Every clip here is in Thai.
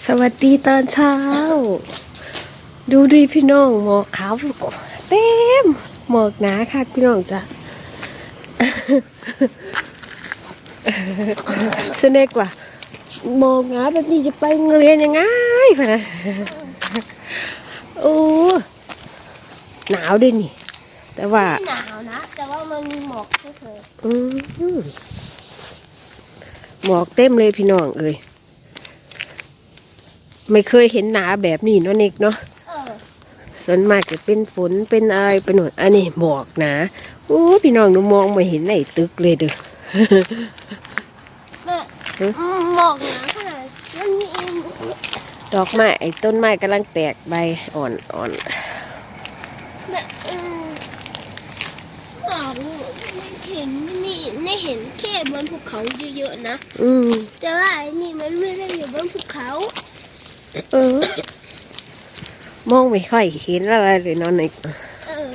สวัสดีตอนเช้า ดูดิพี่น้องหมอกขาวเต็มหมอกหนาค่ะพี่น้องจ้ะสเนกว่าหมอกหนาแบบนี้จะไปโรงเรียนยังไงพะนะโอ้หนาวด้วยนี่ แต่ว่าหนาวนะ แต่ว่ามันมีหมอกเฉยอืมหมอกเต็มเลยพี่น้องเอ้ย ไม่เคยเห็นหนาแบบนี้เนาะเน็กเนาะๆเออส่วนมากจะเป็นฝนเป็นอะไรไปหน่อยอันนี้หมอกหนาอู้พี่น้องหนูมองไม่เห็นไหนตึกเลยเด้อแม่ฮะอืมหมอกหนาขนาดมันมีเองดอกไม้ไอ้ต้นไม้กำลังแตกใบอ่อนอ่อนแม่อืมหมอกไม่เห็นนี่ไม่เห็นแค่บนภูเขาเยอะๆนะ อืมแต่ว่าไอ้นี่มันไม่ได้อยู่บนภูเขา เออ มองไม่ค่อยเห็นอะไรเลยเนอนในเออ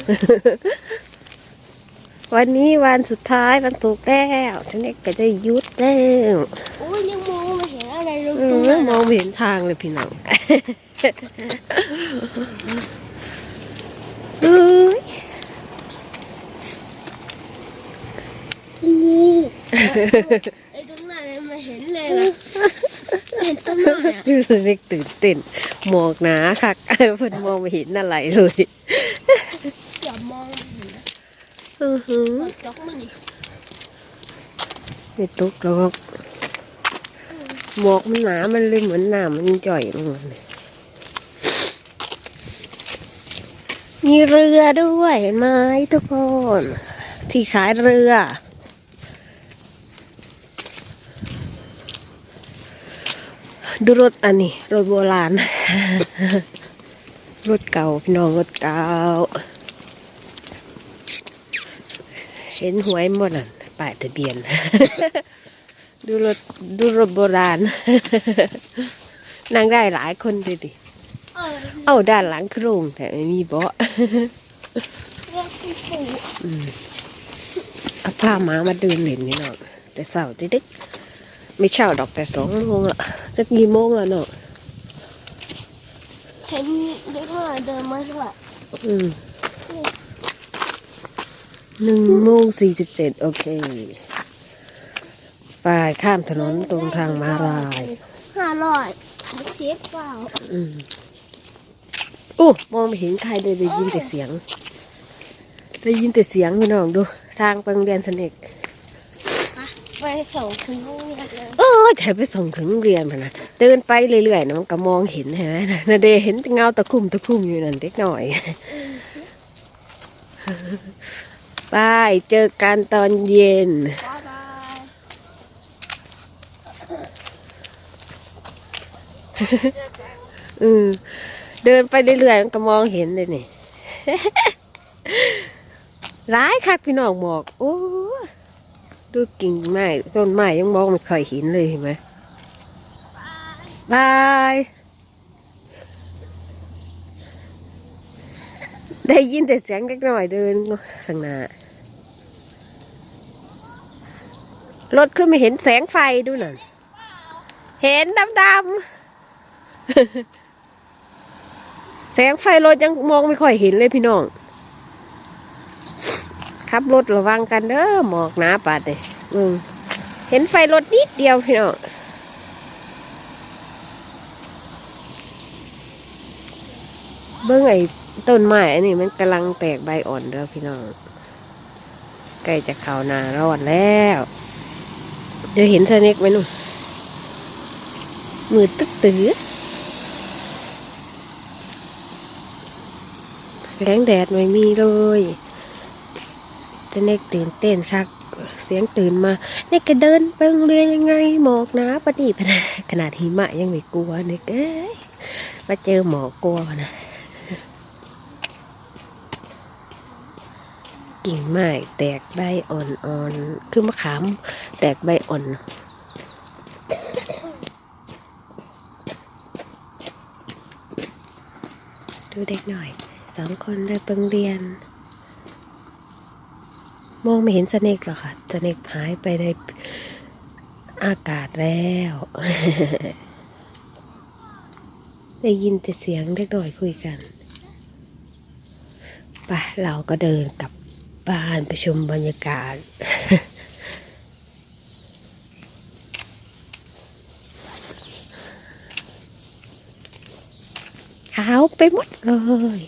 วันนี้วันสุดท้ายวันถูกแล้วฉันเอกก็จะหยุดแล้วโอ้ยยังมองไม่เห็นอะไรเลยเอตรงอนั้นมองไม่เห็นทางเลยพี่น้องเอ้ยอู้ไอ้ตรงนั้นไม่เห็นเลยล่ะ เห็นต้นไม้อะเล็กตื่นเต้นหมอกหนาคักเพิ่นมองไม่เห็นอะไรเลยอย่ามองไม่เห็นนะอือหือมันตกมันนี่ไม่ตกหรอกหมอกมันหนา มันเลยเหมือนหนามันจ่อยลงมาเลยมีเรือด้วยเห็นไหมทุกคน ที่ขายเรือ ดูรถอันนี้รถโบราณ รถเก่าพี่น้องรถเก่า เห็นหวยหมดอะป้ายทะเบียน ดูรถดูรถโบราณ นั่งได้หลายคนเลยดิเออเอ้าด้านหลังโครงแต่ไม่มีเบาะเรียกคุณปู่เอาผ้าหมามาเดินเล่นนี่เนาะแต่เสาร์จะดึก ไม่เช่าดอกแต่สองโมงละจะกี่โมงแล้วเนาะเห็นเด็กน้อยเดินมาด้วยอืมหนึ่งโมงสี่สิบเจ็ดโอเคไปข้ามถนนตรงทางมาลายห้าร้อยมาเช็คเปล่าอืมอู้มองไม่เห็นใครเลยได้ยินแต่เสียง ได้ยินแต่เสียงพี่น้องดู ทางไปโรงเรียนสนิทไป ส่งถึงโรงเรียนเลยเออแถไปส่งถึงโรงเรียนมันนะเดินไปเรื่อยๆนะมันก็มองเห็นเห็นไหมนะนาเดเห็นแต่เงาตะคุ่มตะคุ่มอยู่นั่นเด็กหน่อยไปเจอกันตอนเย็น บ๊ายบายอืมเดินไปเรื่อยๆมันก็มองเห็นเลยนี่ ร้ายคักพี่น้องหมอกโอ้ ดูกิ่งไม้ต้นไม้ยังมองไม่ค่อยเห็นเลยเห็นไหมบายได้ยินแต่เสียงเล็กน้อยเดินสังนารถขึ้นไม่เห็นแสงไฟดูน่ะเห็นดำๆแสงไฟรถยังมองไม่ค่อยเห็นเลยพี่น้อง ขับรถระวังกันเด้อหมอกหนาปาดเลยมึงเห็นไฟรถนิดเดียวพี่น้องเบิ้องไอ้ต้นไม้อันนี้มันกำลังแตกใบอ่อนเด้อพี่น้องใกล้จะเข้านาร้อนแล้ว เดี๋ยวเห็นสเน็กไหมนุ่นมือตึ๊ดตื้อแสงแดดไม่มีเลย จะเนกตื่นเต้นคักเสียงตื่นมาเนกก็เดินไปโรงเรียนยังไงหมอกนะปนีพนะขนาดหิมะยังไม่กลัวเนกเอ้ยมาเจอหมอกกลัวนะกิ่งไม้แตกใบอ่อนๆคือมะขามแตกใบอ่อนดูเด็กหน่อยสองคนเลยไปโรงเรียน มองไม่เห็นสเนกหรอกค่ะสเนกหายไปในอากาศแล้ว ได้ยินแต่เสียงเล็กน้อยคุยกันไปเราก็เดินกลับบ้านไปชมบรรยากาศ ขาวไปหมดเลย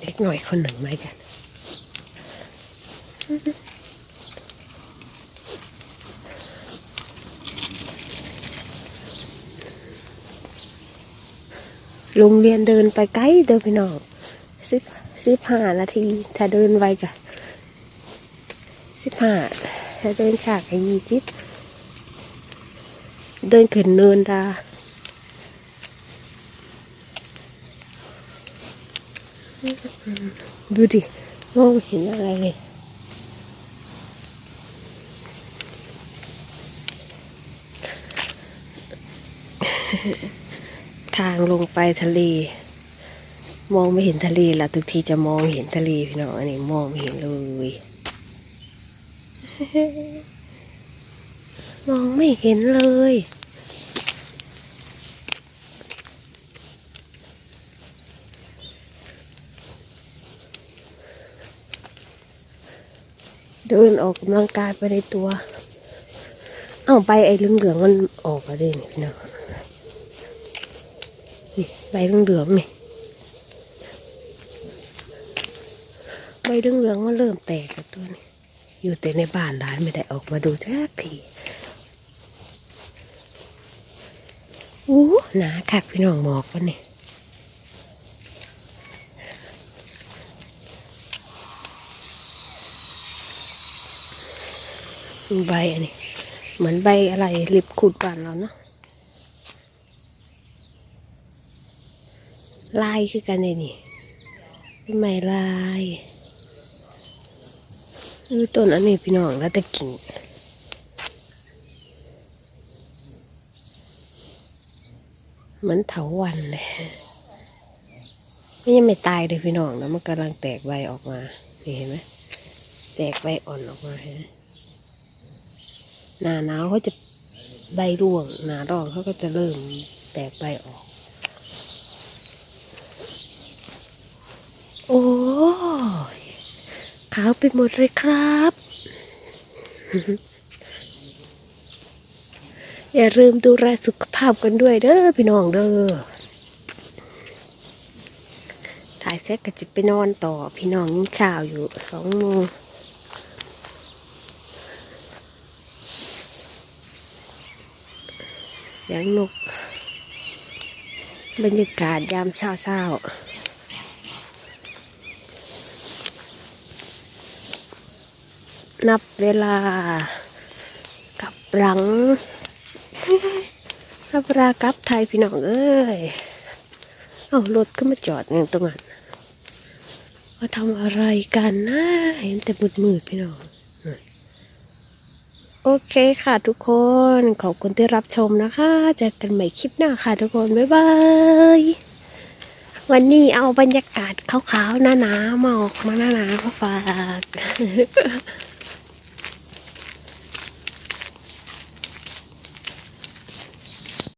เด็ก หน่อยคนหนึ่งไหมกันโรงเรียนเดินไปไกลเดินไปน้องสิบสิบห้านาที ถ้าเดินไวกะสิบห้าถ้าเดินฉากยี่สิบเดินขึ้นเนินดา ดูดิมองไม่เห็นอะไรเลยทางลงไปทะเล มองไม่เห็นทะเลละทุกทีจะมองเห็นทะเลพี่น้องอันนี้มองไม่เห็นเลย มองไม่เห็นเลย เดินออกกำลังกายไปในตัว เอ้าใบไอ้เหลืองๆมันออกมาด้นี่พี่น้องนี่ใบเหลืองๆนี่ใบเหลืองๆมันเริ่มแตกแล้วตัวนี้ อยู่แต่ในบ้านร้านไม่ได้ออกมาดูสักทีอู้หนาคักพี่น้องหมอกวันนี้ ใบอันนี้เหมือนใบอะไรลิบขุดบ้านเราเนาะลายคือกันเลยนี่เป็นไม้ลายดูต้นอันนี้พี่น้องแล้วแต่กิ่งเหมือนเถาวันเลยไม่ยังไม่ตายเลยพี่น้องนะมันกำลังแตกใบออกมาเห็นไหมแตกใบอ่อนออกมาเห็นไหม หน้าหนาวเขาจะใบร่วง หนาร้อนเขาก็จะเริ่มแตกใบออก โอ้ยขาวไปหมดเลยครับ อย่าลืมดูแลสุขภาพกันด้วยเด้อพี่น้องเด้อถ่ายเสร็จก็จะไปนอนต่อพี่น้องยิ่งขาวอยู่สองโมง เสียงนก บรรยากาศยามเช้าเช้าๆนับเวลากับหลังนับเวลากับไทยพี่น้องเอ้ย เอารถก็มาจอดอย่างตรงนั้นว่าทำอะไรกันนะ เห็นแต่มืดมืดพี่น้อง โอเคค่ะทุกคน ขอบคุณที่รับชมนะคะ เจอกันใหม่คลิปหน้าค่ะทุกคน บ๊ายบาย วันนี้เอาบรรยากาศขาวๆหน้าหนาวมาออกมาหน้าๆมาฝาก